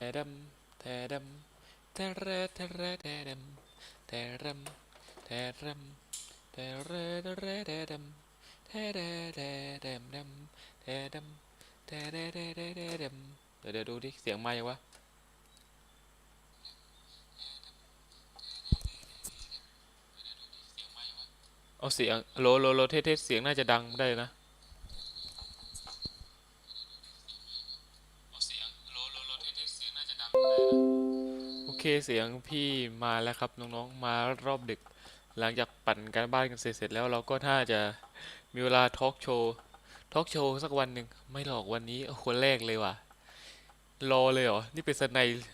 แต่ดำแต่ดำแต่เรแต่เรแต่ดำแต่รำแต่รำแต่เรแต่เรแต่ดำแต่เรแต่ดำดำแต่ดำแต่เรแต่เรแต่ดำเดี๋ยวเดี๋ยวดูดิเสียงมาอยังวะเอาเสียงโลโลโลเทสเทสเสียงน่าจะดังได้นะ เคเสียงพี่มาแล้วครับน้องๆมารอบดึก หลังจากปั่นการบ้านกันเสร็จแล้วเราก็น่าจะมีเวลาทอล์กโชว์ทอล์กโชว์สักวันหนึ่งไม่หรอกวันนี้คนแรกเลยว่ะ รอเลยเหรอ นี่เป็นสไนด์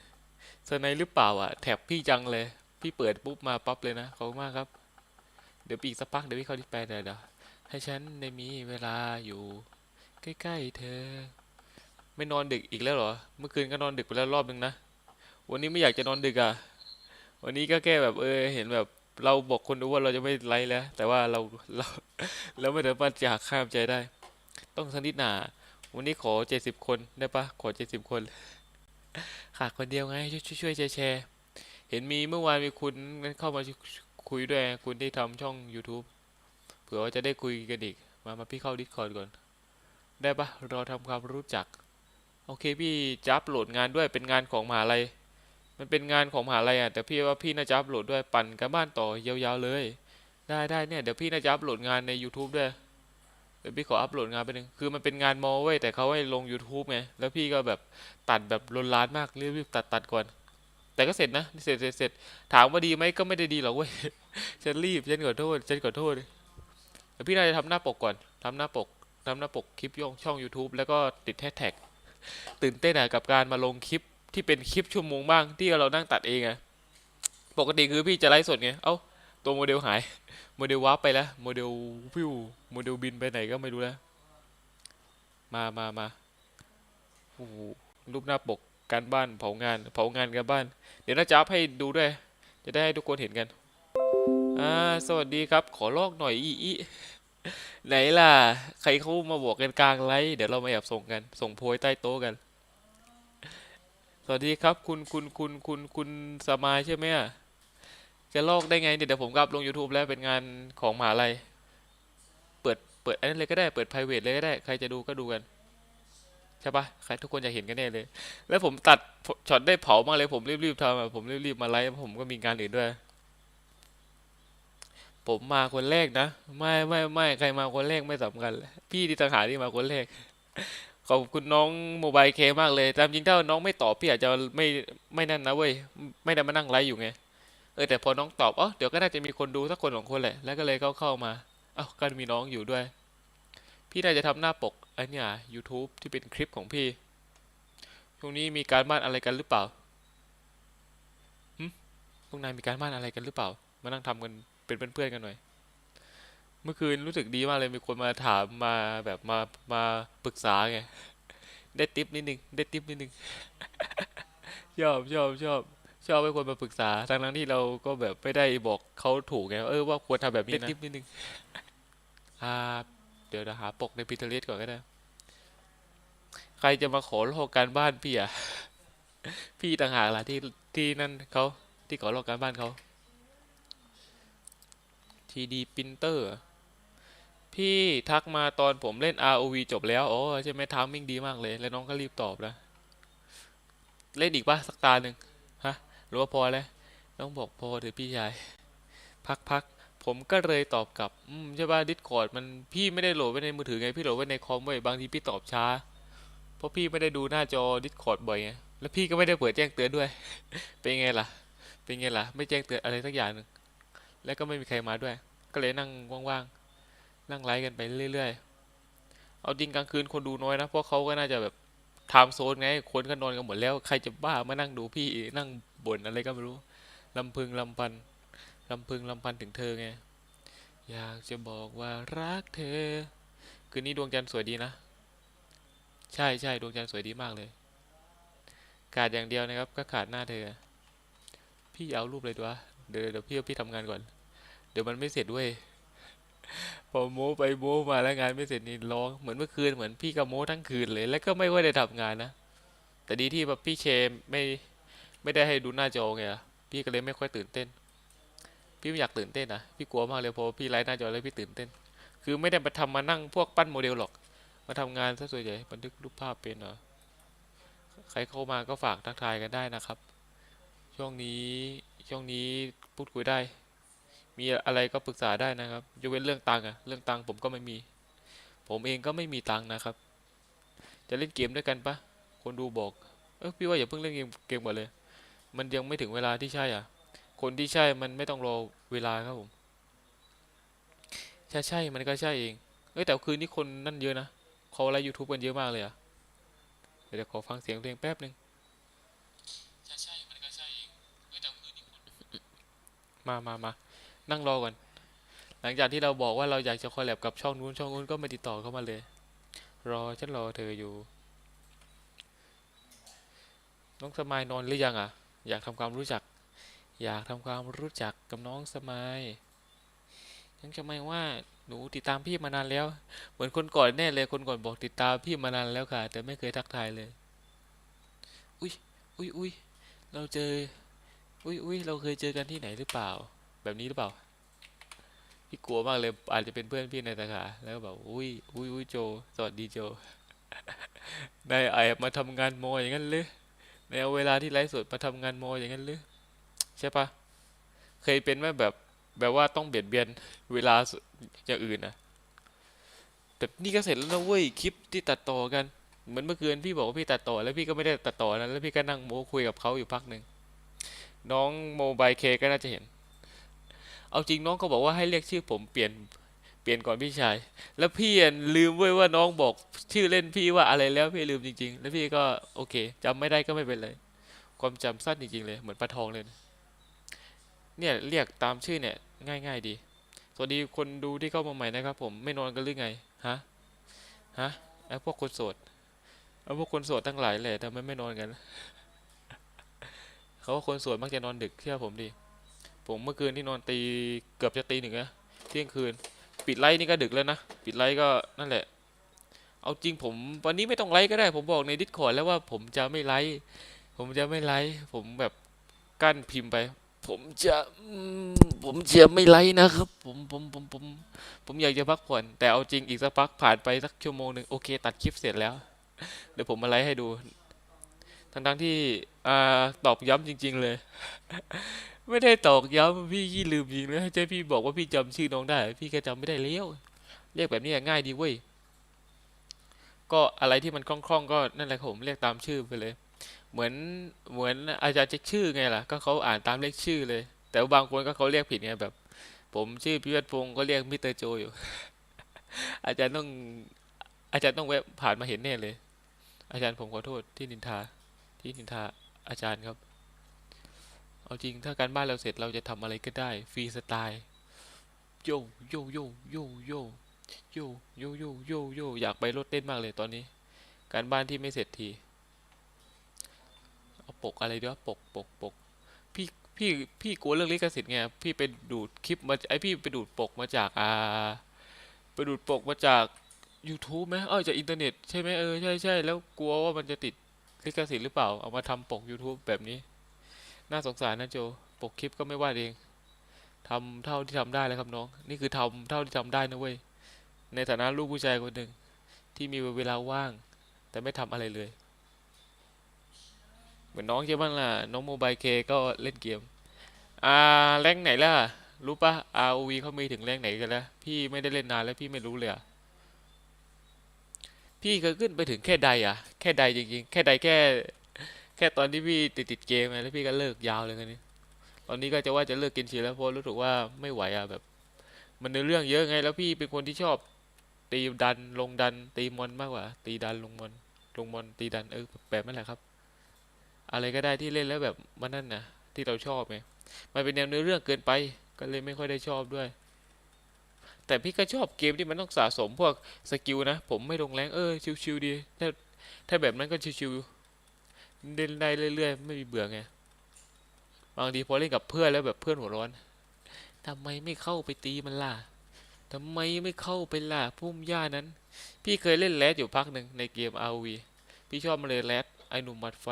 สไนหรือเปล่าอะแท็บพี่จังเลย พี่เปิดปุ๊บมาปั๊บเลยนะขอบคุณมากครับ เดี๋ยวปีกสักพักเดี๋ยวพี่เข้าที่แปลเดี๋ยวเดี๋ยวให้ฉันได้มีเวลาอยู่ ใกล้ๆเธอ ไม่นอนดึกอีกแล้วเหรอ เมื่อคืนก็นอนดึกไปแล้วรอบนึงนะ วันนี้ไม่อยากจะนอนดึกอะ วันนี้ก็แค่แบบเออเห็นแบบเราบอกคนดูว่าเราจะไม่ไลฟ์แล้ว แต่ว่าเราเราเราไม่สามารถจะหักข้ามใจได้ ต้องสักนิดหนา วันนี้ขอเจ็ดสิบคนได้ปะขอเจ็ดสิบคนขาดคนเดียวไง ช่วยช่วยแชร์เห็นมีเมื่อวานมีคุณเข้ามาคุยด้วยคุณที่ทำช่อง YouTube เผื่อว่าจะได้คุยกันอีก มามาพี่เข้า Discord ก่อน ได้ปะเราทำความรู้จัก โอเคพี่จะอัพโหลดงานด้วยเป็นงานของมหาลัย มันเป็นงานของมหาลัยอะแต่พี่ว่าพี่น่าจะอัพโหลดด้วยปั่นกันบ้านต่อยาวๆเลย ได้ได้เนี่ยเดี๋ยวพี่น่าจะอัพโหลดงานใน YouTube ด้วยเดี๋ยวพี่ขออัพโหลดงานไปหนึ่งคือมันเป็นงานมอเว้ยแต่เขาให้ลง YouTube ไงแล้วพี่ก็แบบตัดแบบลนลานมากรีบๆตัดตัดก่อน แต่ก็เสร็จนะเสร็จเสร็จเสร็จถามว่าดีไหมก็ไม่ได้ดีหรอกเว้ยฉันรีบฉันขอโทษฉันขอโทษเดี๋ยวพี่น่าจะทำหน้าปกก่อนทำหน้าปกทำหน้าปกคลิปย่องช่อง YouTube แล้วก็ติดแฮชแท็กตื่นเต้นอะกับการมาลงคลิป ที่เป็นคลิปชั่วโมงบ้างที่เรานั่งตัดเองอะปกติคือพี่จะไลฟ์สดไง เอ้าตัวโมเดลหาย โมเดลวาร์ปไปแล้วโมเดลวิวโมเดลบินไปไหนก็ไม่รู้แล้ว มามามาโอ้โหรูปหน้าปกการบ้านเผางานเผางานการบ้าน เดี๋ยวน่าจะอัพให้ดูด้วย จะได้ให้ทุกคนเห็นกัน อ่า สวัสดีครับ ขอลอกหน่อยอีอีไหนล่ะ ใครเขามาบอกกันกลางไลฟ์เดี๋ยวเรามาแอบส่งกัน ส่งโพยใต้โต๊ะกัน สวัสดีครับคุณคุณคุณคุณคุณสมายใช่ไหมอะจะลอกได้ไงเดี๋ยวผมก็อัพลง YouTube แล้วเป็นงานของมหาลัยเปิดเปิดอันนั้นเลยก็ได้เปิด private เลยก็ได้ ใครจะดูก็ดูกันใช่ปะใครทุกคนอยากเห็นกันแน่เลย แล้วผมตัดช็อตได้เผามากเลยผมรีบๆทำผมรีบๆมาไลฟ์ผมก็มีงานอื่นด้วย ผมมาคนแรกนะ ไม่ไม่ไม่ใครมาคนแรกไม่สำคัญเลยพี่ที่ต่างหากที่มาคนแรก ขอบคุณน้องโมบายเคมากเลยตามจริงถ้าน้องไม่ตอบพี่อาจจะไม่ไม่นั่นนะเว้ยไม่ได้มานั่งไลฟ์อยู่ไงเออแต่พอน้องตอบอ๋อเดี๋ยวก็น่าจะมีคนดูสักคนสองคนแหละแล้วก็เลยเข้าเข้ามาเอ้าก็มีน้องอยู่ด้วย พี่น่าจะทำหน้าปกไอ้เนี่ย YouTube ที่เป็นคลิปของพี่ช่วงนี้มีการบ้านอะไรกันหรือเปล่าหึพวกนายมีการบ้านอะไรกันหรือเปล่า มานั่งทำกันเป็นเพื่อนๆกันหน่อย เมื่อคืนรู้สึกดีมากเลยมีคนมาถามมาแบบมามาปรึกษาไง ได้ติปนิดนึงได้ติปนิดนึงชอบชอบชอบชอบให้คนมาปรึกษาทั้งนั้นที่เราก็แบบไม่ได้บอกเขาถูกไงเออว่าควรทำแบบนี้นะได้ติปนิดนึงอ่า เดี๋ยวเราหาปกในพิเทเลสก่อนก็ได้ใครจะมาขอลอกการบ้านพี่อะพี่ต่างหากล่ะที่ที่นั่นเขาที่ขอลอกการบ้านเขา 3D printer เหรอ พี่ทักมาตอนผมเล่น ROV จบแล้ว โอ๋อใช่ไหมทามมิ่งดีมากเลย แล้วน้องก็รีบตอบนะ เล่นอีกปะสักตาหนึ่งฮะหรือว่าพอแล้วน้องบอกพอเถอะพี่ชาย พักพักผมก็เลยตอบกลับ อืมใช่ป่ะดิสคอร์ดมันพี่ไม่ได้โหลดไว้ในมือถือไง พี่โหลดไว้ในคอมไว้ยบางทีพี่ตอบช้า เพราะพี่ไม่ได้ดูหน้าจอดิสคอร์ดบ่อยไง แล้วพี่ก็ไม่ได้เปิดแจ้งเตือนด้วย เป็นไงล่ะ เป็นไงล่ะ ไม่แจ้งเตือนอะไรสักอย่างหนึ่ง แล้วก็ไม่มีใครมาด้วย ก็เลยนั่งว่างๆ นั่งไลฟ์กันไปเรื่อยๆ เอาจริงกลางคืนคนดูน้อยนะเพราะเขาก็น่าจะแบบไทม์โซนไง คนก็นอนกันหมดแล้ว ใครจะบ้ามานั่งดูพี่นั่งบ่นอะไรก็ไม่รู้ลำพึงลำพันลำพึงลำพันถึงเธอไง อยากจะบอกว่ารักเธอ คืนนี้ดวงจันทร์สวยดีนะ ใช่ใช่ดวงจันทร์สวยดีมากเลย ขาดอย่างเดียวนะครับ ก็ขาดหน้าเธอ พี่เอารูปเลยดีวะเดี๋ยวเดี๋ยวพี่พี่ทำงานก่อน เดี๋ยวมันไม่เสร็จด้วย พอโม้ไปโม้มาแล้วงานไม่เสร็จนี่ร้องเหมือนเมื่อคืนเหมือนพี่ก็โม้ทั้งคืนเลย แล้วก็ไม่ค่อยได้ทำงานนะแต่ดีที่แบบพี่เชไม่ไม่ได้ให้ดูหน้าจอไงพี่ก็เลยไม่ค่อยตื่นเต้น พี่ไม่อยากตื่นเต้นนะพี่กลัวมากเลยเพราะพี่ไลฟ์หน้าจอแล้วพี่ตื่นเต้น คือไม่ได้มาทำมานั่งพวกปั้นโมเดลหรอก มาทำงานซะส่วนใหญ่บันทึกรูปภาพเป็นเหรอใครเข้ามาก็ฝากทักทายกันได้นะครับ ช่วงนี้ช่วงนี้พูดคุยได้ มีอะไรก็ปรึกษาได้นะครับ ยกเว้นเรื่องตังค์อะเรื่องตังค์ผมก็ไม่มี ผมเองก็ไม่มีตังค์นะครับ จะเล่นเกมด้วยกันปะคนดูบอก เออพี่ว่าอย่าเพิ่งเล่นเกมเกมก่อนเลย มันยังไม่ถึงเวลาที่ใช่อะ คนที่ใช่มันไม่ต้องรอเวลาครับผมใช่ใช่มันก็ใช่เอง เอ้ยแต่คืนนี้คนนั่นเยอะนะเขาไลฟ์ยูทูบกันเยอะมากเลยอะเดี๋ยวขอฟังเสียงเพลงแป๊บหนึ่งใช่ใช่มันก็ใช่เองเอ้ยแต่คืนนี้คนมามามา นั่งรอก่อน หลังจากที่เราบอกว่าเราอยากจะคอลแลบกับช่องนู้นช่องนู้นก็ไมาติดต่อเข้ามาเลย รอฉันรอเธออยู่ น้องสมายนอนหรือยังอะ อยากทำความรู้จัก อยากทำความรู้จักกับน้องสมายยังจะไม่ว่าหนูติดตามพี่มานานแล้ว เหมือนคนก่อนแน่เลยคนก่อนบอกติดตามพี่มานานแล้วค่ะ แต่ไม่เคยทักทายเลย อุ้ยอุ้ยอุ้ยเราเจอ อุ้ยอุ้ยเราเคยเจอกันที่ไหนหรือเปล่า แบบนี้หรือเปล่า พี่กลัวมากเลย อาจจะเป็นเพื่อนพี่ในสาขาแล้วก็แบบอุ้ยอุ้ยอุ้ยโจ สวัสดีโจนายแอบมาทำงานโมอย่างนั้นหรือในเอาเวลาที่ไลฟ์สดมาทำงานโมอย่างนั้นหรือใช่ปะเคยเป็นไหมแบบแบบว่าต้องเบียดเบียนเวลาอย่างอื่นนะแต่นี่ก็เสร็จแล้วนะเว้ยคลิปที่ตัดต่อกันเหมือนเมื่อคืนพี่บอกว่าพี่ตัดต่อแล้วพี่ก็ไม่ได้ตัดต่อนะแล้วพี่ก็นั่งโมคุยกับเขาอยู่พักหนึ่งน้องโมบายเคก็น่าจะเห็น เอาจริงน้องก็บอกว่าให้เรียกชื่อผมเปลี่ยนเปลี่ยนก่อนพี่ชาย แล้วพี่ลืมเว้ว่าน้องบอกชื่อเล่นพี่ว่าอะไรแล้วพี่ลืมจริง ๆ แล้วพี่ก็โอเคจำไม่ได้ก็ไม่เป็นไรความจำสั้นจริงๆเลยเหมือนปลาทองเลยนะเนี่ยเรียกตามชื่อเนี่ยง่าย ๆ ดี สวัสดีคนดูที่เข้ามาใหม่นะครับผมไม่นอนกันหรือไงฮะฮะไอ้พวกคนโสดไอ้พวกคนโสดทั้งหลายแหละทำไมไม่นอนกันเขาว่าคนโสดมักจะนอนดึกเชื่อผมดิ ผมเมื่อคืนที่นอนตีเกือบจะตีหนึ่งนะเที่ยงคืน ปิดไลฟ์นี่ก็ดึกแล้วนะ ปิดไลฟ์ก็นั่นแหละ เอาจริงผมวันนี้ไม่ต้องไลฟ์ก็ได้ ผมบอกในดิสคอร์ดแล้วว่าผมจะไม่ไลฟ์ผมจะไม่ไลฟ์ผมแบบกั้นพิมพ์ไป ผมจะผมจะไม่ไลฟ์นะครับผมผมผมผมผมอยากจะพักผ่อน แต่เอาจริงอีกสักพักผ่านไปสักชั่วโมงหนึ่งโอเค ตัดคลิปเสร็จแล้ว เดี๋ยวผมมาไลฟ์ให้ดู ทั้งทั้งๆที่อตอบย้ำจริง ๆ เลย ไม่ได้ตอกย้ำพี่ยี่ลืมจริงเลยให้เจ๊พี่บอกว่าพี่จำชื่อน้องได้ พี่ก็จำไม่ได้แล้วเรียกแบบนี้ง่ายดีเว้ยก็อะไรที่มันคล่องๆก็นั่นแหละผมเรียกตามชื่อไปเลย เหมือนเหมือนอาจารย์เช็คชื่อไงล่ะ ก็เขาอ่านตามเลขชื่อเลย แต่บางคนก็เขาเรียกผิดไงแบบ ผมชื่อพิวัตพงศ์ก็เรียกมิสเตอร์โจอยู่ อาจารย์ต้องอาจารย์ต้องแวะผ่านมาเห็นแน่เลย อาจารย์ผมขอโทษที่นินทาที่นินทาอาจารย์ครับ เอาจริงถ้าการบ้านเราเสร็จเราจะทำอะไรก็ได้ฟรีสไตล์โยโยโยโยโยโยโยโยโยโยอยากไปรถเต้นมากเลยตอนนี้ การบ้านที่ไม่เสร็จทีเอาปกอะไรดีวะปกปกปกพี่พี่พี่กลัวเรื่องลิขสิทธิ์ไงพี่ไปดูดคลิปมาไอพี่ไปดูดปกมาจากอ่าไปดูดปกมาจาก YouTube ไหมเออจากอินเทอร์เน็ตใช่ไหมเออใช่ใช่แล้วกลัวว่ามันจะติดลิขสิทธิ์หรือเปล่าเอามาทำปก YouTube แบบนี้ น่าสงสารนะโจ ปกคลิปก็ไม่วาดเองทำเท่าที่ทำได้แล้วครับน้อง นี่คือทำเท่าที่ทำได้นะเว้ย ในฐานะลูกผู้ชายคนหนึ่งที่มีเวลาว่าง แต่ไม่ทำอะไรเลย เหมือนน้องใช่บ้างล่ะ น้องโมบายเคก็เล่นเกม อ่า แรงไหนล่ะ รู้ปะ ROV เขามีถึงแรงไหนกันแล้ว พี่ไม่ได้เล่นนานแล้วพี่ไม่รู้เลยอะพี่เคยขึ้นไปถึงแค่ใดอะแค่ใดจริงๆ แค่ใดแค่ แค่ตอนที่พี่ติดติดเกมไงแล้วพี่ก็เลิกยาวเลยกันนี้ ตอนนี้ก็จะว่าจะเลิกกินชีแล้วเพราะรู้สึกว่าไม่ไหวอะแบบ มันในอเรื่องเยอะไง แล้วพี่เป็นคนที่ชอบตีดันลงดัน ตีมอนมากกว่า ตีดันลงมอนลงมอนตีดันเออแบบนั้นแหละครับ อะไรก็ได้ที่เล่นแล้วแบบมันนั่นนะที่เราชอบไงมันเป็นแนวเนื้อเรื่องเกินไปก็เลยไม่ค่อยได้ชอบด้วย แต่พี่ก็ชอบเกมที่มันต้องสะสมพวกสกิลนะ ผมไม่ลงแรงเออชิวๆดีถ้าถ้าแบบนั้นก็ชิวๆ เล่นได้เรื่อยๆ ไม่มีเบื่อไง บางทีพอเล่นกับเพื่อนแล้วแบบเพื่อนหัวร้อนทำไมไม่เข้าไปตีมันล่ะทำไมไม่เข้าไปล่ะพุ่มหญ้านั้น พี่เคยเล่นแรดอยู่พักหนึ่งในเกม RV พี่ชอบมาเลยแรดไอหนุ่มหมัดไฟ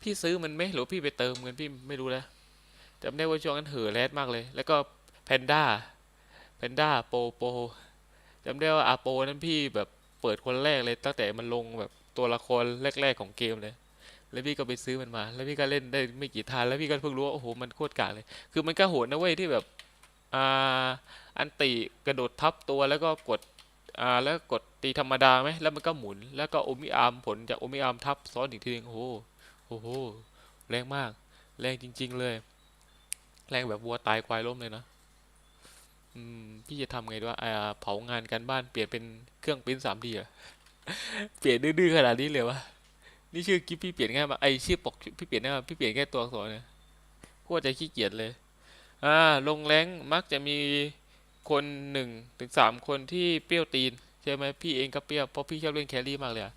พี่ซื้อมันไหมหรือพี่ไปเติมเงินพี่ไม่รู้แล้วจำได้ว่าช่วงนั้นเห่อแรดมากเลย แล้วก็แพนด้าแพนด้าโปโปจำได้ว่าอาโปนั้นพี่แบบเปิดคนแรกเลยตั้งแต่มันลงแบบ ตัวละครแรก ๆ ของเกมเลย แล้วพี่ก็ไปซื้อมันมา แล้วพี่ก็เล่นได้ไม่กี่ทาน แล้วพี่ก็เพิ่งรู้ว่าโอ้โหมันโคตรกากเลย คือมันก็โหดนะเว้ยที่แบบอ่าอันติกระโดดทับตัวแล้วก็กดอ่าแล้วกดตีธรรมดาไหมแล้วมันก็หมุน แล้วก็โอมิอาร์มผลจากโอมิอาร์มทับซ้อนอีกทีนึงโอ้โหโอ้โหแรงมาก แรงจริง ๆ เลย แรงแบบวัวตายควายล้มเลยนะอืมพี่จะทำไงดีวะอ่าเผางานการบ้านเปลี่ยนเป็นเครื่องปริ้นสามดีอะ เปลี่ยนดื้อๆขนาดนี้เลยวะนี่ชื่อคลิปพี่เปลี่ยนง่ายมากไอชื่อปกพี่เปลี่ยนง่ายมากพี่เปลี่ยนแค่ตัวอักษรเนี่ยโคตรจะขี้เกียจเลย อ่าลงแรงมักจะมีคนหนึ่งถึงสามคนที่เปรี้ยวตีนใช่ไหมพี่เองก็เปรี้ยวเพราะพี่ชอบเล่นแครี่มากเลยอะ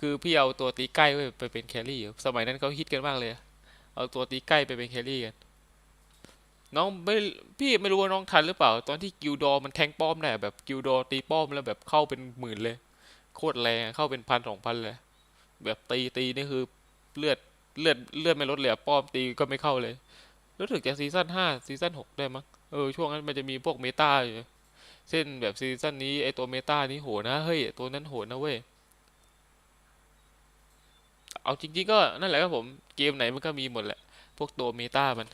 คือพี่เอาตัวตีใกล้ไว้ไปเป็นแครี่อยู่สมัยนั้นเขาฮิตกันมากเลย เอาตัวตีใกล้ไปเป็นแครี่กันน้องไม่พี่ไม่รู้ว่าน้องทันหรือเปล่า ตอนที่กิลดอมันแทงป้อมได้แบบกิลดอตีป้อมแล้วแบบเข้าเป็นหมื่นเลย โคตรแรงเข้าเป็นพันสองพันเลย แบบตีตีนี่คือเลือดเลือดเลือดไม่ลดเลยป้อมตีก็ไม่เข้าเลย รู้สึกจะซีซั่นห้าซีซั่นหกได้มั้งเออช่วงนั้นมันจะมีพวกเมตาอยู่เช่นแบบซีซั่นนี้ไอตัวเมตานี้โหนะเฮ้ยตัวนั้นโหนะเว้ยเอาจริงๆก็นั่นแหละครับผมเกมไหนมันก็มีหมดแหละ พวกตัวเมตามัน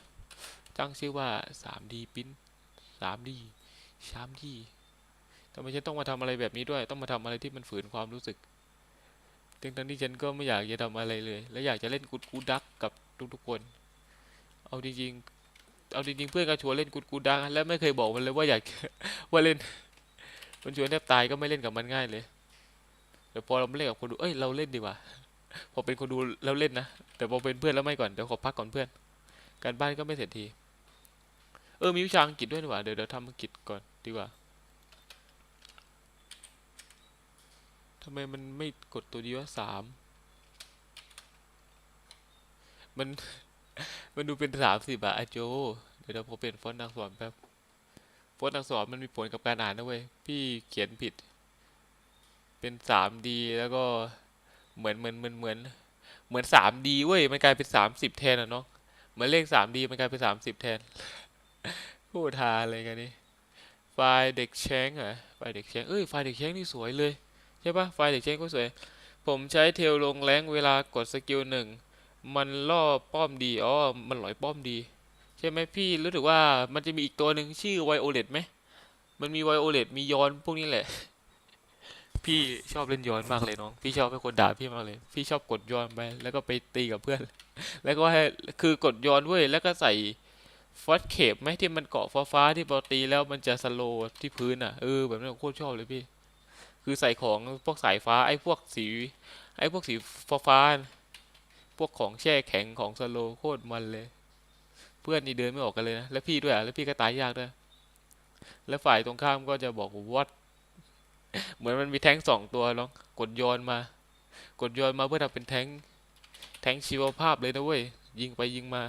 ตั้งชื่อว่า 3D ปิ้น 3D 3D ทำไมฉันต้องมาทำอะไรแบบนี้ด้วย ต้องมาทำอะไรที่มันฝืนความรู้สึกทั้งทั้งที่ฉันก็ไม่อยากจะทำอะไรเลย และอยากจะเล่นกูดกูดักกับทุกๆคน เอาจริงๆ เอาจริงๆ เพื่อนก็ชวนเล่นกูดกูดักและไม่เคยบอกมันเลยว่าอยากว่าเล่น มันชวนแทบตายก็ไม่เล่นกับมันง่ายเลยแต่พอเราไม่เล่นกับคนดู เอ้ย เราเล่นดีกว่า พอเป็นคนดูแล้วเล่นนะ แต่พอเป็นเพื่อนแล้วไม่ก่อน เดี๋ยวขอพักก่อนเพื่อน การบ้านก็ไม่เสร็จที เออ มีวิชาอังกฤษด้วยดีกว่า เดี๋ยวเดี๋ยวทำอังกฤษก่อนดีกว่า ทำไมมันไม่กดตัวดีว่าสามมัน มันดูเป็นสามสิบอะอโจ เดี๋ยวเดี๋ยวผมเปลี่ยนฟอนต์อักษรแป๊บ ฟอนต์อักษรมันมีผลกับการอ่านนะเว้ย พี่เขียนผิด เป็นสามดีแล้วก็เหมือนเหมือนเหมือนเหมือน เหมือนสามดีเว้ย มันกลายเป็นสามสิบแทนอะเนาะเหมือนเลขสามดีมันกลายเป็นสามสิบแทนพูดทาอะไรกันนี่ ไฟล์เด็กแชงเหรอไฟล์เด็กแชงเอ้ย ไฟล์เด็กแชงนี่สวยเลย ใช่ปะไฟล์เด็กแชงก็สวย ผมใช้เทลลงแรงเวลากดสกิลหนึ่งมันล่อป้อมดีอ๋อมันหลอยป้อมดี ใช่ไหมพี่รู้สึกว่ามันจะมีอีกตัวหนึ่งชื่อไวโอเลตไหมมันมีไวโอเลตมีย้อนพวกนี้แหละ พี่ชอบเล่นย้อนมากเลยน้อง พี่ชอบให้คนด่าพี่มากเลย พี่ชอบกดย้อนไป แล้วก็ไปตีกับเพื่อน แล้วก็ให้คือกดย้อนเว้ยแล้วก็ใส่ฟอสเคปไหมที่มันเกาะฟ้าๆที่พอตีแล้วมันจะสโลว์ที่พื้นอะเออแบบนั้นโคตรชอบเลยพี่ คือใส่ของพวกสายฟ้าไอ้พวกสี ไอ้พวกสีฟ้าๆพวกของแช่แข็งของสโลโคตรมันเลย เพื่อนนี่เดินไม่ออกกันเลยนะ แล้วพี่ด้วยอะแล้วพี่ก็ตายยากด้วย แล้วฝ่ายตรงข้ามก็จะบอกวัดเหมือนมันมีแท้งสองตัวลองกดโยนมา กดโยนมาเพื่อทำเป็นแท้งแท้งชีวภาพเลยนะเว้ยยิงไปยิงมา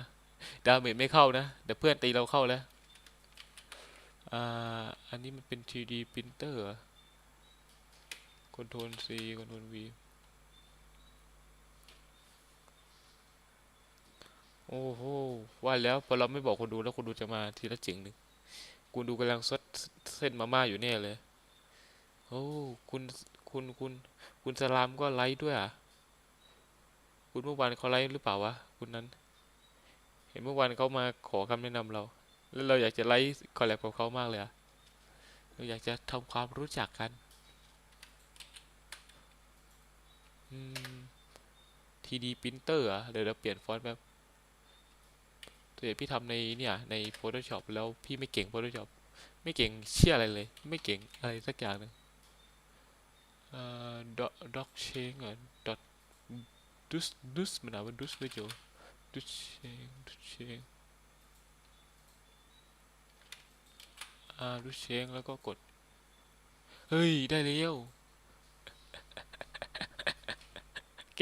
ดาเมจไม่เข้านะแต่เพื่อนตีเราเข้าแล้ว อ่า อันนี้มันเป็น 3D printer เหรอ Ctrl C Ctrl V โอ้โห ว่าแล้วพอเราไม่บอกคนดูแล้วคนดูจะมาทีละจิงหนึ่งคุณดูกำลังซดเส้นมาม่าอยู่แน่เลย โอ้ คุณ คุณ คุณ คุณสลามก็ไลฟ์ด้วยอะ คุณเมื่อวานเขาไลฟ์หรือเปล่าวะ คุณนั้น เห็นเมื่อวานเขามาขอคำแนะนำเรา แล้วเราอยากจะไลฟ์คอลแลบกับเขามากเลยอะ เราอยากจะทำความรู้จักกัน อืม 3D printer อะเดี๋ยวเราเปลี่ยนฟอนต์แบบเดี๋ยวพี่ทำในเนี่ยใน Photoshop แล้วพี่ไม่เก่ง Photoshop ไม่เก่งเชี่ยอะไรเลย ไม่เก่งอะไรสักอย่างหนึงเอ่อ dot doc change อะ dot dus dus มันอ่านว่า dus ไม่จอ dus change dus change อ่า dus change แล้วก็กด เฮ้ย ได้แล้ว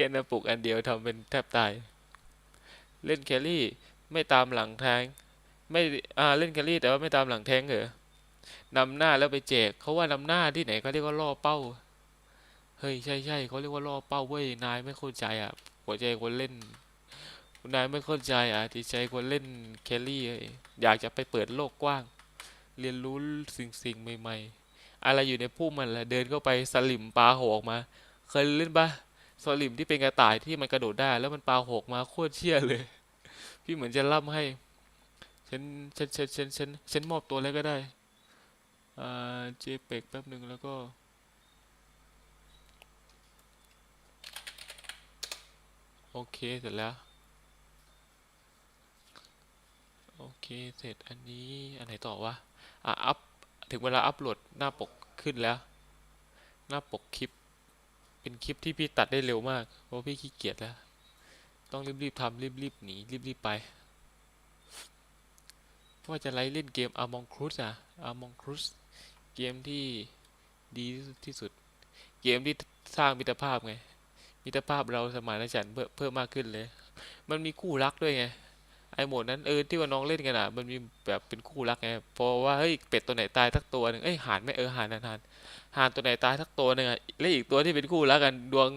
แกนปุกอันเดียวทำเป็นแทบตาย เล่นแครี่ไม่ตามหลังแทงไม่อ่าเล่นแครี่แต่ว่าไม่ตามหลังแทงเหรอนำหน้าแล้วไปแจกเขาว่านำหน้าที่ไหนเขาเรียกว่าล่อเป้า เฮ้ยใช่ใช่เขาเรียกว่าล่อเป้าเว้ยนายไม่เข้าใจอะหัวใจคนเล่นนายไม่เข้าใจอะจิตใจคนเล่นแครี่อยากจะไปเปิดโลกกว้าง เรียนรู้สิ่งสิ่งใหม่ ๆ อะไรอยู่ในพุ่มมันแหละเดินเข้าไปสลิมปลาหอกออกมา เคยเล่นปะ สลิมที่เป็นกระต่ายที่มันกระโดดได้ แล้วมันปลาหกมาโคตรเชี่ยเลย พี่เหมือนจะล่ำให้ฉันฉันฉันฉันฉันฉันมอบตัวแล้วก็ได้อ่าเจเปกแป๊บหนึ่งแล้วก็โอเค เสร็จแล้ว โอเค เสร็จอันนี้ อันไหนต่อวะ อะ อัพ ถึงเวลาอัพโหลดหน้าปกขึ้นแล้ว หน้าปกคลิป เป็นคลิปที่พี่ตัดได้เร็วมากเพราะพี่ขี้เกียจแล้ว ต้องรีบๆทำรีบๆหนีรีบๆไปว่าจะไล่เล่นเกม Among Us อะ Among Us เกมที่ดีที่สุด เกมที่สร้างมิตรภาพไง มิตรภาพเราสมานฉันท์เพิ่มเพิ่มมากขึ้นเลย มันมีคู่รักด้วยไง ไอโหมดนั้นเออที่ว่าน้องเล่นกันอะมันมีแบบเป็นคู่รักไงพราะว่าเฮ้ยเป็ดตัวไหนตายสักตัวหนึ่งเอ้ยห่านไม่เออห่านห่านห่านห่านตัวไหนตายสักตัวหนึ่งอะแล้วอีกตัวที่เป็นคู่รักกันดวง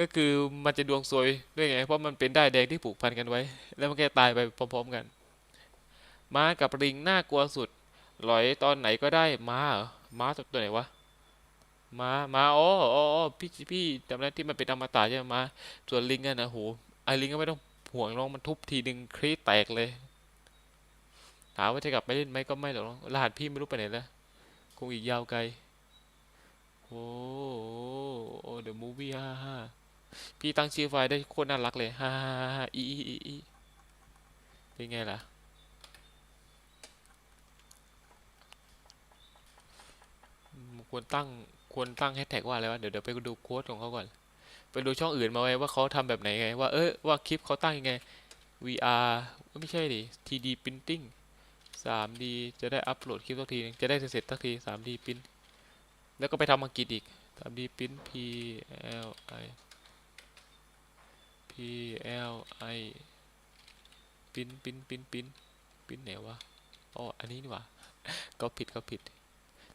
ก็คือมันจะดวงซวยด้วยไงเพราะมันเป็นได้แดงที่ผูกพันกันไว้ แล้วมันแค่ตายไปพร้อม ๆ กันม้ากับลิงน่ากลัวสุดหลอยตอนไหนก็ได้ม้าเหรอม้าตัวไหนวะม้าม้าอ๋ออ๋อพี่พี่จำได้ที่มันเป็นอมตะใช่ไหมม้าส่วนลิงอะนะโหไอลิงก็ไม่ต้อง ห่วงน้องมันทุบทีหนึ่งครีดแตกเลยถามว่าจะกลับไปเล่นไหมก็ไม่หรอกน้องรหัสพี่ไม่รู้ไปไหนแล้วคงอีกยาวไกลโอ้โอ้เดอะมูฟวี่ฮ่าฮ่าพี่ตั้งชื่อไฟล์ได้โคตรน่ารักเลยฮ่าฮ่าฮ่าอีอีอีอีเป็นไงล่ะควรตั้งควรตั้งแฮชแท็กว่าอะไรวะเดี๋ยวเดี๋ยวไปดูโค้ดของเขาก่อน ไปดูช่องอื่นมาไว้ว่าเขาทำแบบไหนไง ว่าเออว่าคลิปเขาตั้งยังไง VR ไม่ใช่ดิ 3D printing 3D จะได้อัปโหลดคลิปสักทีนึงจะได้เสร็จสักที 3D print แล้วก็ไปทำอังกฤษอีก 3D print P L I P L I print print print print print ไหนวะอ๋ออันนี้นี่ว่าก็ผิดก็ผิด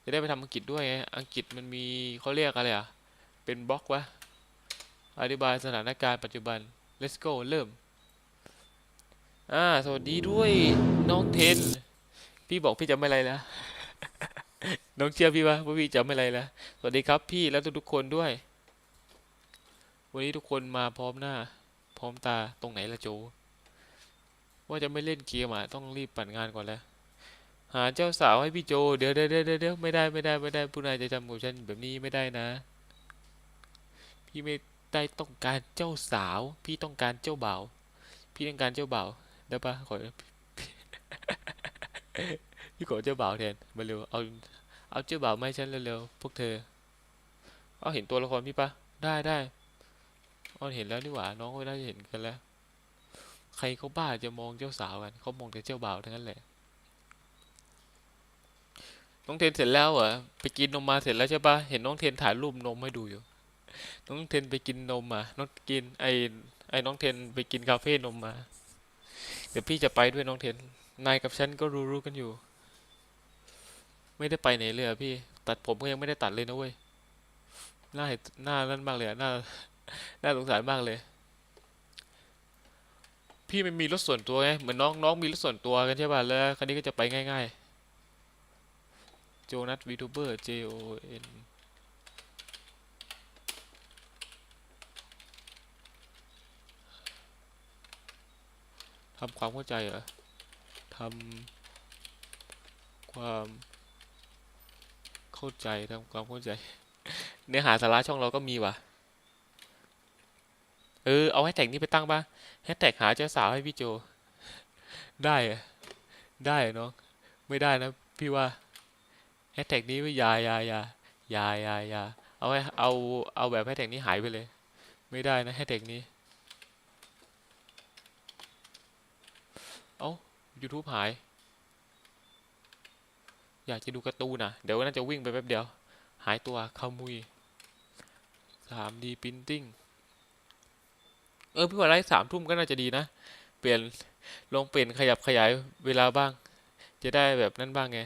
จะได้ไปทำอังกฤษด้วยไงอังกฤษมันมีเขาเรียกอะไรอะ เป็นบล็อกวะ อธิบายสถานการณ์ปัจจุบัน let's go เริ่ม อ่า สวัสดีด้วยน้องเทน พี่บอกพี่จำไม่อะไรแล้ว น้องเชื่อพี่ปะว่าพี่จำไม่อะไรแล้ว สวัสดีครับพี่แล้วทุกๆคนด้วย วันนี้ทุกคนมาพร้อมหน้า พร้อมตา ตรงไหนละโจ ว่าจะไม่เล่นเกมอะ ต้องรีบปั่นงานก่อนแล้วหาเจ้าสาวให้พี่โจ เดี๋ยวเดี๋ยวเดี๋ยวเดี๋ยวไม่ได้ไม่ได้ไม่ได้ผู้นายจะทำกับฉันแบบนี้ไม่ได้นะ พี่ไม่ ได้ต้องการเจ้าสาว พี่ต้องการเจ้าบ่าวพี่ต้องการเจ้าบ่าวได้ปะขอพี่ขอเจ้าบ่าวแทนมาเร็วเอาเอาเจ้าบ่าวมาให้ฉันเร็วๆพวกเธอเอาเห็นตัวละครพี่ปะได้ได้เอาเห็นแล้วนี่หว่าน้องก็น่าจะเห็นกันแล้ว ใครเขาบ้าจะมองเจ้าสาวกันเขามองแต่เจ้าบ่าวทั้งนั้นแหละน้องเทนเสร็จแล้วเหรอไปกินนมมาเสร็จแล้วใช่ปะเห็นน้องเทนถ่ายรูปนมให้ดูอยู่ น้องเทนไปกินนมมาน้องกินไอไอน้องเทนไปกินคาเฟ่นมมา เดี๋ยวพี่จะไปด้วยน้องเทน นายกับฉันก็รู้รู้กันอยู่ ไม่ได้ไปไหนเลยอะพี่ ตัดผมก็ยังไม่ได้ตัดเลยนะเว้ย หน้าเห็นหน้านั่นมากเลยอะหน้า หน้าสงสารมากเลย พี่ไม่มีรถส่วนตัวไง เหมือนน้องน้องมีรถส่วนตัวกันใช่ป่ะ แล้วคันนี้ก็จะไปง่าย ๆ โจนัสวีทูเบอร์ J O N ทำความเข้าใจเหรอทำความเข้าใจทำความเข้าใจ เนื้อหาสาระช่องเราก็มีว่ะ เออ เอาแฮชแท็กนี้ไปตั้งป่ะแฮชแท็กหาเจ้าสาวให้พี่โจ ได้อะได้เน้องไม่ได้นะ พี่ว่าแฮชแท็กนี้ไม่ยายายายายายาเอาไว้เอาเอาแบบแฮชแท็กนี้หายไปเลย ไม่ได้นะแฮชแท็กนี้ เอ้า YouTube หาย อยากจะดูการ์ตูนนะเดี๋ยวน่าจะวิ่งไปแป๊บเดียว หายตัวขมุย 3D Printing เออพี่ว่าไลฟ์สามทุ่มก็น่าจะดีนะ เปลี่ยนลองเปลี่ยนขยับขยายเวลาบ้าง จะได้แบบนั้นบ้างไง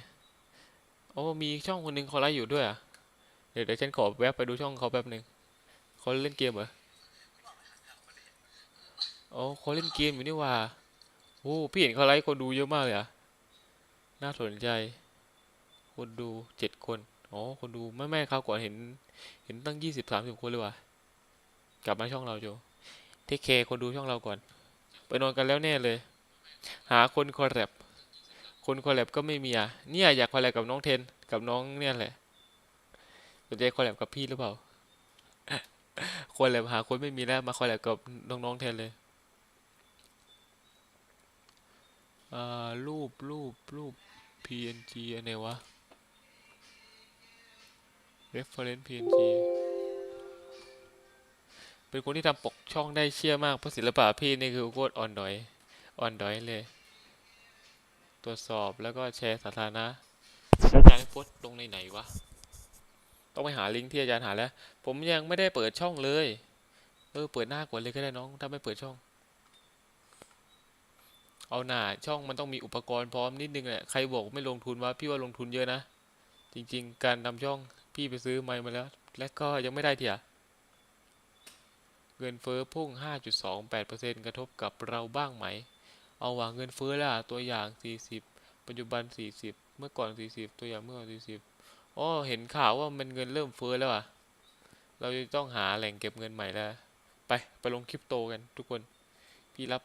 โอ้มีช่องคนหนึ่งเขาไลฟ์อยู่ด้วยอะเดี๋ยวเดี๋ยวฉันขอแวะไปดูช่องเขาแป๊บหนึ่งเขาเล่นเกมเหรออ๋อเขาเล่นเกมอยู่นี่ว่า โอ้พี่เห็นเขาไลฟ์คนดูเยอะมากเลยอะน่าสนใจ คนดูเจ็ดคน อ๋อ คนดูไม่ไม่ครับก่อนเห็น เห็นตั้งยี่สิบสามสิบคนเลยว่ะ กลับมาช่องเราโจเทคเคคนดูช่องเราก่อน ไปนอนกันแล้วแน่เลย หาคนคอลแลบคนคอลแลบก็ไม่มีอะ เนี่ยอยากคอลแลบกับน้องเทน กับน้องเนี่ยแหละสนใจคอลแลบกับพี่หรือเปล่าคอลแลบหาคนไม่มีแล้ว มาคอลแลบกับน้องๆแทนเลย อ่ารูปรูปรูป PNG อันไหนวะ reference PNG เป็นคนที่ทำปกช่องได้เชี่ยมากเพราะศิลปะพี่นี่คือโคตรอ่อนดอยอ่อนดอยเลย ตรวจสอบแล้วก็แชร์สาธารณะอาจารย์โพสต์ลงในไหนวะ ต้องไปหาลิงก์ที่อาจารย์หาแล้ว ผมยังไม่ได้เปิดช่องเลย เออ เปิดหน้าก่อนเลยก็ได้น้อง ถ้าไม่เปิดช่อง เอาหน่าช่องมันต้องมีอุปกรณ์พร้อมนิดนึงแหละใครบอกไม่ลงทุนวะพี่ว่าลงทุนเยอะนะ จริง ๆ การทำช่องพี่ไปซื้อไมค์มาแล้ว และก็ยังไม่ได้เถียเงินเฟ้อพุ่ง 5.28%กระทบกับเราบ้างไหม เอาว่าเงินเฟ้อล่ะตัวอย่าง 40 ปัจจุบัน 40 เมื่อก่อน 40 ตัวอย่างเมื่อก่อน 40อ๋อเห็นข่าวว่ามันเงินเริ่มเฟ้อแล้วอะเราจะต้องหาแหล่งเก็บเงินใหม่แล้ว ไปไปลงคริปโตกันทุกคน พี่รับ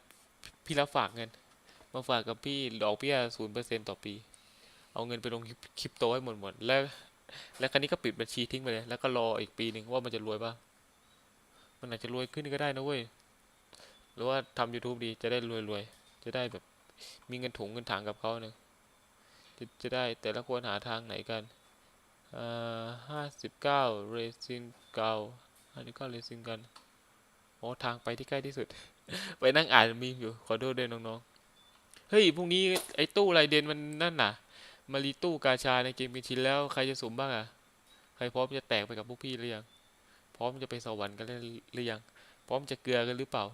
พี่รับฝากเงิน มาฝากกับพี่ดอกเบี้ย0%ต่อปี เอาเงินไปลงคริปโตให้หมดหมดแล้ว แล้วครั้นี้ก็ปิดบัญชีทิ้งไปเลย แล้วก็รออีกปีหนึ่งว่ามันจะรวยป่ะมันอาจจะรวยขึ้นก็ได้นะเว้ย หรือว่าทำ YouTube ดีจะได้รวยรวยๆจะได้แบบมีเงินถุงเงินถังกับเขาเนี่ยจะจะได้แต่ละคนหาทางไหนกันอ่าห้าสิบเก้าเรซินเก้าห้าสิบเก้าเรซินกัน โอ้ทางไปที่ใกล้ที่สุด ไปนั่งอ่านมีมอยู่ ขอโทษด้วยน้องๆ เฮ้ยพรุ่งนี้ไอ้ตู้ไรเดนมันนั่นน่ะ มารีตู้กาชาในเกมเป็นชิ้นแล้วใครจะสุ่มบ้างอะ ใครพร้อมจะแตกไปกับพวกพี่หรือยัง พร้อมจะไปสวรรค์กันหรือยัง พร้อมจะเกลือกันหรือเปล่า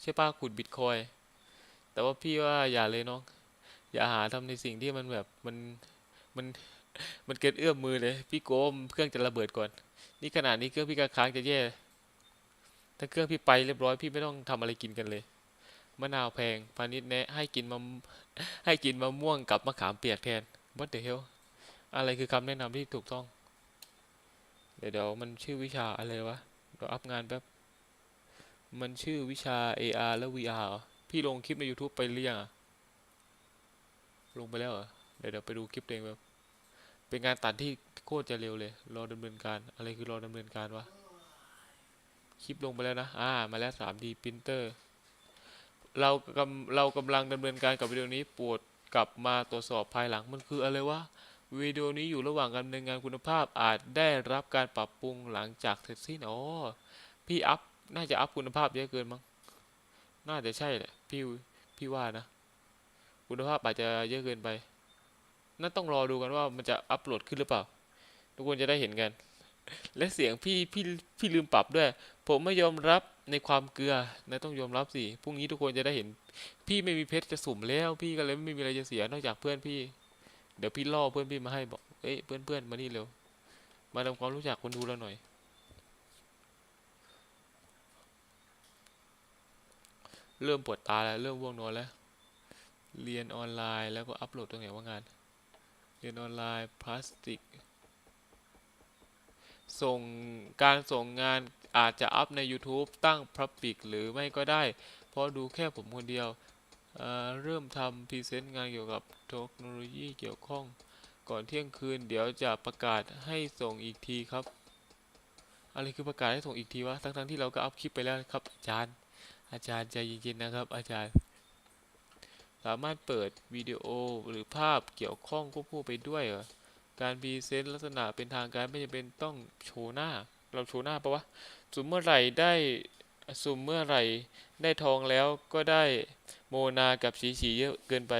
ใช่ป้าขุดบิตคอย แต่ว่าพี่ว่าอย่าเลยน้อง อย่าหาทำในสิ่งที่มันแบบมันมันมันเกินเอื้อมมือเลย พี่โกมเครื่องจะระเบิดก่อน นี่ขนาดนี้เครื่องพี่กระค้างจะแย่ ถ้าเครื่องพี่ไปเรียบร้อยพี่ไม่ต้องทำอะไรกินกันเลย มะนาวแพงพาณิชย์แนะให้กินมะให้กินมะม่วงกับมะขามเปียกแทน What the hell อะไรคือคำแนะนำที่ถูกต้อง เดี๋ยวเดี๋ยวมันชื่อวิชาอะไรวะเดี๋ยวอัพงานแป๊บ มันชื่อวิชา AR แล้ว VR เหรอพี่ลงคลิปใน YouTube ไปหรือยังลงไปแล้วเหรอ เดี๋ยวเดี๋ยวไปดูคลิปเองแบบ เป็นงานตัดที่โคตรจะเร็วเลย รอดำเนินการ อะไรคือรอดำเนินการวะ คลิปลงไปแล้วนะ อ่า มาแล้ว 3D printer เรากำเรากำลังดำเนินการกับวิดีโอนี้โปรดกลับมาตรวจสอบภายหลังมันคืออะไรวะวิดีโอนี้อยู่ระหว่างการดำเนินงานคุณภาพอาจได้รับการปรับปรุงหลังจากเสร็จสิ้นอ๋อพี่อัพน่าจะอัพคุณภาพเยอะเกินมั้งน่าจะใช่แหละพี่พี่ว่านะ คุณภาพอาจจะเยอะเกินไปนั่นต้องรอดูกันว่ามันจะอัพโหลดขึ้นหรือเปล่า ทุกคนจะได้เห็นกัน และเสียงพี่พี่พี่ลืมปรับด้วย ผมไม่ยอมรับ ในความเกลือนะต้องยอมรับสิพรุ่งนี้ทุกคนจะได้เห็น พี่ไม่มีเพชรจะสุ่มแล้ว พี่ก็เลยไม่มีอะไรจะเสียนอกจากเพื่อนพี่ เดี๋ยวพี่ล่อเพื่อนพี่มาให้บอกเอ้ยเพื่อนเพื่อนมานี่เร็วมาทำความรู้จักคนดูเราหน่อย เริ่มปวดตาแล้วเริ่มว่วงนอนแล้ว เรียนออนไลน์แล้วก็อัปโหลดตรงไหนว่างาน เรียนออนไลน์พลาสติก ส่งการส่งงานอาจจะอัพใน YouTube ตั้ง Public หรือไม่ก็ได้ เพราะดูแค่ผมคนเดียวเเริ่มทำพรีเซนต์งานเกี่ยวกับเทคโนโลยีเกี่ยวข้อง ก่อนเที่ยงคืนเดี๋ยวจะประกาศให้ส่งอีกทีครับ อะไรคือประกาศให้ส่งอีกทีวะ ทั้งๆที่เราก็อัพคลิปไปแล้วครับอาจารย์ อาจารย์ใจเย็นๆนะครับอาจารย์ สามารถเปิดวิดีโอหรือภาพเกี่ยวข้องควบคู่ไปด้วยเหรอ การพรีเซนต์ลักษณะเป็นทางการไม่จำเป็นต้องโชว์หน้า เราโชว์หน้าปะวะสุ่มเมื่อไหร่ได้สุ่มเมื่อไหร่ได้ทองแล้วก็ได้โมนากับฉีฉีเยอะเกินไป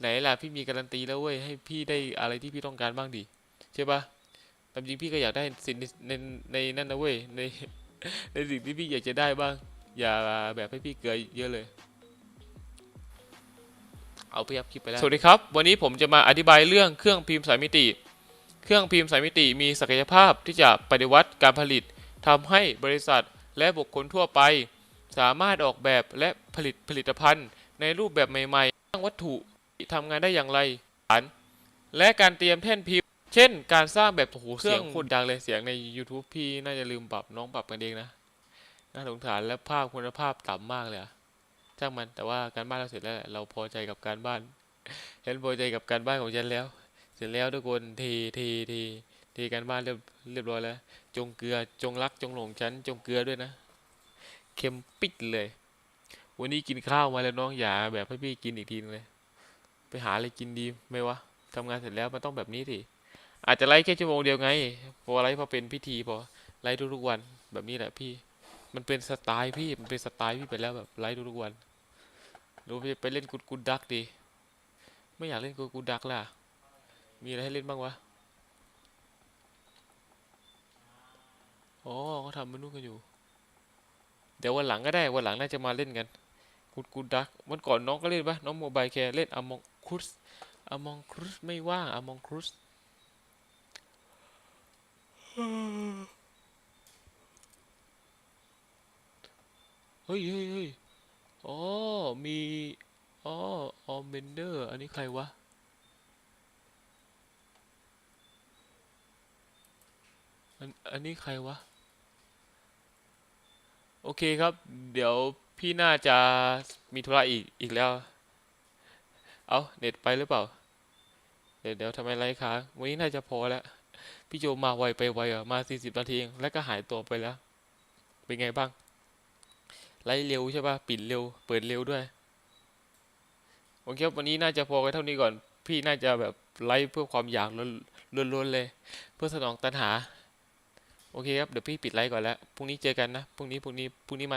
ไหนล่ะพี่มีการันตีแล้วเว้ยให้พี่ได้อะไรที่พี่ต้องการบ้างดิใช่ปะตามจริงพี่ก็อยากได้สิ่งในในในนั่นนะเว้ยในในสิ่งที่พี่อยากจะได้บ้าง อย่าแบบให้พี่เกลือเยอะเลย เอาไปยับคลิปไปแล้วสวัสดีครับ วันนี้ผมจะมาอธิบายเรื่องเครื่องพิมพ์สายมิติ เครื่องพิมพ์สายมิติมีศักยภาพที่จะปฏิวัติการผลิตทำให้บริษัทและบุคคลทั่วไป สามารถออกแบบและผลิตผลิตภัณฑ์ ในรูปแบบใหม่ๆสร้างวัตถุที่ทำงานได้อย่างไรฐานและการเตรียมแท่นพิมพ์ เช่น การสร้างแบบโอ้โหเสียงคตรดังเลยเสียงใน YouTube พี่น่าจะลืมปรับน้องปรับกันเองนะน่าสงสารและภาพคุณภาพต่ำมากเลยอะ ช่างมันแต่ว่าการบ้านเราเสร็จแล้ว เราพอใจกับการบ้านฉันพอใจกับการบ้านของฉันแล้ว เสร็จแล้วทุกคนทีทีทีทีการบ้านเรียบเรียบร้อยแล้ว จงเกลือจงรักจงหลงฉันจงเกลือด้วยนะเค็มปิดเลย วันนี้กินข้าวมาแล้วน้องอย่าแบบให้พี่กินอีกทีนึงเลย ไปหาอะไรกินดีไหมวะทำงานเสร็จแล้วมันต้องแบบนี้สิอาจจะไลฟ์แค่ชั่วโมงเดียวไง พอไลฟ์พอเป็นพิธีพอไลฟ์ทุกๆวันแบบนี้แหละพี่ มันเป็นสไตล์พี่มันเป็นสไตล์พี่ไปแล้วแบบไลฟ์ทุกๆวัน หรือไปเล่นกุดกุดดักดี ไม่อยากเล่นกุดกุดดักล่ะ มีอะไรให้เล่นบ้างวะ อ๋อเขาทำมันนู่นกันอยู่ เดี๋ยววันหลังก็ได้ วันหลังน่าจะมาเล่นกันกุดกุดดักวันก่อนน้องก็เล่นปะน้องโมบายแคร์เล่นอมองครุสอมองครุสไม่ว่างอมองครุสเฮ้ยเฮ้ยเฮ้ย มีอ๋อออมเบนเดอร์ อันนี้ใครวะ อัน อันนี้ใครวะ โอเคครับ เดี๋ยวพี่น่าจะมีธุระอีก อีกแล้ว เอาเน็ตไปหรือเปล่า เดี๋ยวเดี๋ยวทำไมไลฟ์ค้างวันนี้น่าจะพอแล้ว พี่โจมาไวไปไวอะ มาสี่สิบนาทีเอง แล้วก็หายตัวไปแล้ว เป็นไงบ้าง ไลฟ์เร็วใช่ป่ะ ปิดเร็ว เปิดเร็วด้วย โอเคครับวันนี้น่าจะพอกันเท่านี้ก่อน พี่น่าจะแบบไลฟ์เพื่อความอยากล้วนๆเลย เพื่อสนองตัณหา โอเคครับ เดี๋ยวพี่ปิดไลฟ์ก่อนแล้ว พรุ่งนี้เจอกันนะ พรุ่งนี้ พรุ่งนี้ พรุ่งนี้มา